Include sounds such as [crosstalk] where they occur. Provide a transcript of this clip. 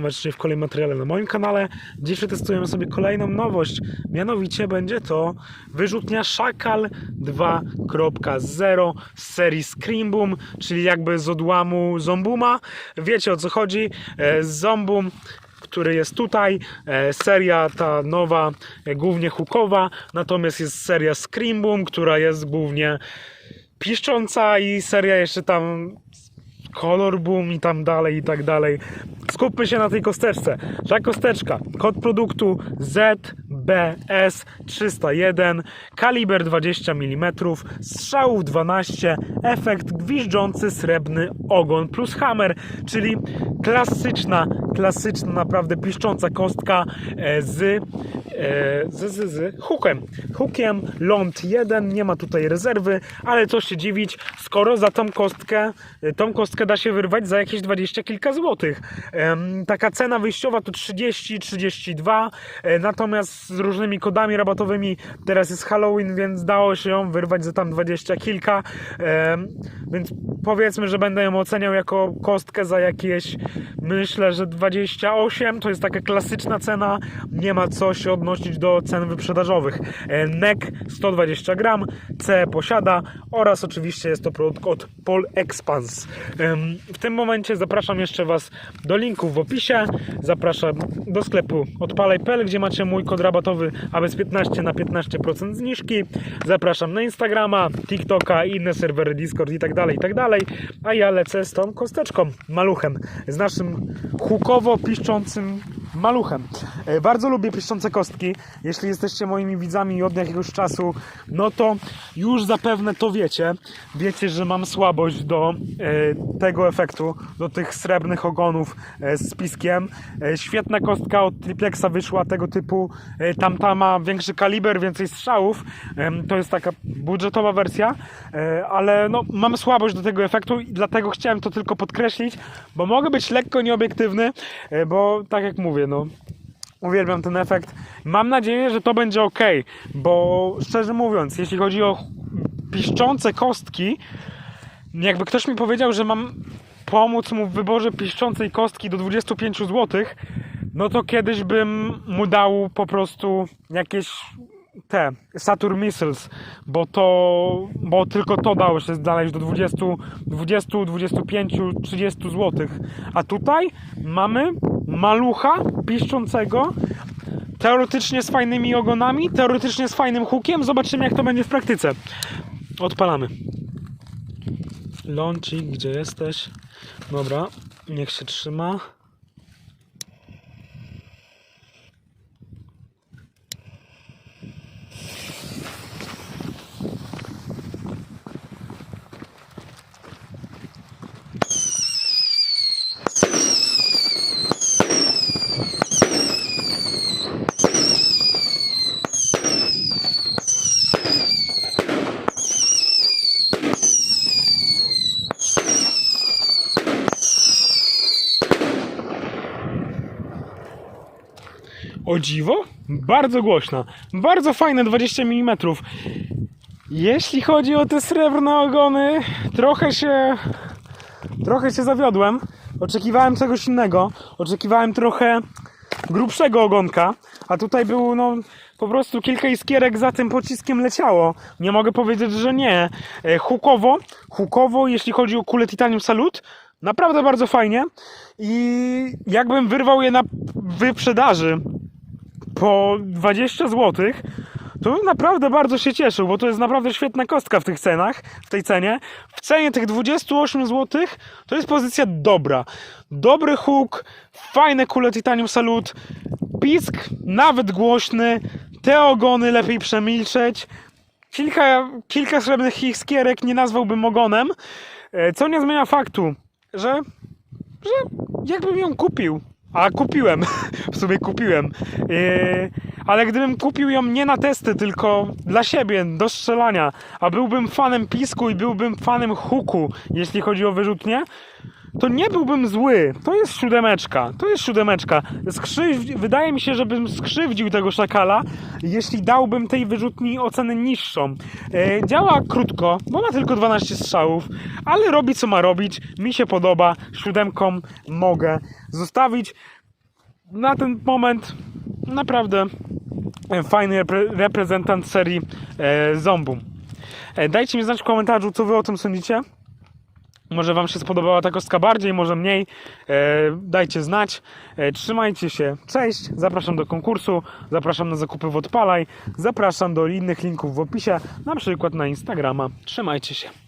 właśnie w kolejnym materiale na moim kanale. Dziś przetestujemy sobie kolejną nowość. Mianowicie będzie to wyrzutnia Szakal 2.0 z serii Scream Boom, czyli jakby z odłamu Zombuma. Wiecie o co chodzi. E, Zombum który jest tutaj. E, Seria ta nowa, e, głównie hookowa, natomiast jest seria Scream Boom, która jest głównie piszcząca i seria jeszcze tam Color Boom i tam dalej i tak dalej. Skupmy się na tej kosteczce. Ta kosteczka, kod produktu ZBS301, kaliber 20 mm, strzałów 12, efekt gwiżdżący srebrny ogon plus hammer, czyli klasyczna, klasyczna naprawdę piszcząca kostka e, z, e, z, z, z hookiem. Hookiem ląd 1, nie ma tutaj rezerwy, ale co się dziwić, skoro za tą kostkę, e, tą kostkę da się wyrwać za jakieś 20 kilka złotych. Taka cena wyjściowa to 30-32, e, natomiast z różnymi kodami rabatowymi teraz jest Halloween, więc dało się ją wyrwać za tam 20 kilka, więc powiedzmy, że będę ją oceniał jako kostkę za jakieś, myślę, że 28, to jest taka klasyczna cena, nie ma co się odnosić do cen wyprzedażowych. E, NEC 120 gram, C posiada oraz oczywiście jest to produkt od Pol Expans. W tym momencie zapraszam jeszcze Was do linków w opisie, zapraszam do sklepu odpalaj.pl, gdzie macie mój kod rabatowy ABS 15 na 15% zniżki. Zapraszam na Instagrama, TikToka, inne serwery Discord i tak dalej, i tak dalej. A ja lecę z tą kosteczką, maluchem, z naszym hukowo piszczącym maluchem. E, Bardzo lubię piszczące kostki. Jeśli jesteście moimi widzami od jakiegoś czasu, no to już zapewne to wiecie. Wiecie, że mam słabość do e, tego efektu, do tych srebrnych ogonów e, z piskiem. Świetna kostka od triplexa wyszła tego typu. E, Tamta ma większy kaliber, więcej strzałów. To jest taka budżetowa wersja, ale no, mam słabość do tego efektu i dlatego chciałem to tylko podkreślić, bo mogę być lekko nieobiektywny, bo tak jak mówię, no uwielbiam ten efekt. Mam nadzieję, że to będzie ok, bo szczerze mówiąc, jeśli chodzi o piszczące kostki, jakby ktoś mi powiedział, że mam pomóc mu w wyborze piszczącej kostki do 25 zł, no to kiedyś bym mu dał po prostu jakieś te Saturn Missiles, bo to, bo tylko to dało się znaleźć do 20, 20, 25, 30 zł. A tutaj mamy malucha piszczącego, teoretycznie z fajnymi ogonami, teoretycznie z fajnym hookiem. Zobaczymy jak to będzie w praktyce. Odpalamy. Lącik, gdzie jesteś? Dobra, niech się trzyma. O dziwo, bardzo głośna. Bardzo fajne 20 mm. Jeśli chodzi o te srebrne ogony, trochę się trochę się zawiodłem. Oczekiwałem czegoś innego. Oczekiwałem trochę grubszego ogonka, a tutaj był no po prostu kilka iskierek za tym pociskiem leciało. Nie mogę powiedzieć, że nie. E, Hukowo, hukowo, jeśli chodzi o kulę Titanium Salut, naprawdę bardzo fajnie. I jakbym wyrwał je na wyprzedaży po 20 zł, to naprawdę bardzo się cieszył, bo to jest naprawdę świetna kostka w tych cenach, w tej cenie. W cenie tych 28 zł to jest pozycja dobra. Dobry hook, fajne kule Titanium Salut, pisk nawet głośny, te ogony lepiej przemilczeć. Kilka, kilka srebrnych iskierek nie nazwałbym ogonem, e, co nie zmienia faktu, że że jakbym ją kupił. A kupiłem, [laughs] w sumie kupiłem. Yy, ale gdybym kupił ją nie na testy, tylko dla siebie, do strzelania, a byłbym fanem pisku i byłbym fanem huku, jeśli chodzi o wyrzutnie, to nie byłbym zły. To jest siódemeczka. To jest siódemeczka. Wydaje mi się, żebym skrzywdził tego szakala, jeśli dałbym tej wyrzutni ocenę niższą. E, działa krótko, bo ma tylko 12 strzałów, ale robi co ma robić. Mi się podoba. Siódemką mogę zostawić. na ten moment naprawdę e, fajny repre- reprezentant serii e, Zombum. E, dajcie mi znać w komentarzu, co wy o tym sądzicie. Może Wam się spodobała ta kostka bardziej, może mniej. E, dajcie znać. E, trzymajcie się. Cześć. Zapraszam do konkursu. Zapraszam na zakupy w Odpalaj. Zapraszam do innych linków w opisie, na przykład na Instagrama. Trzymajcie się.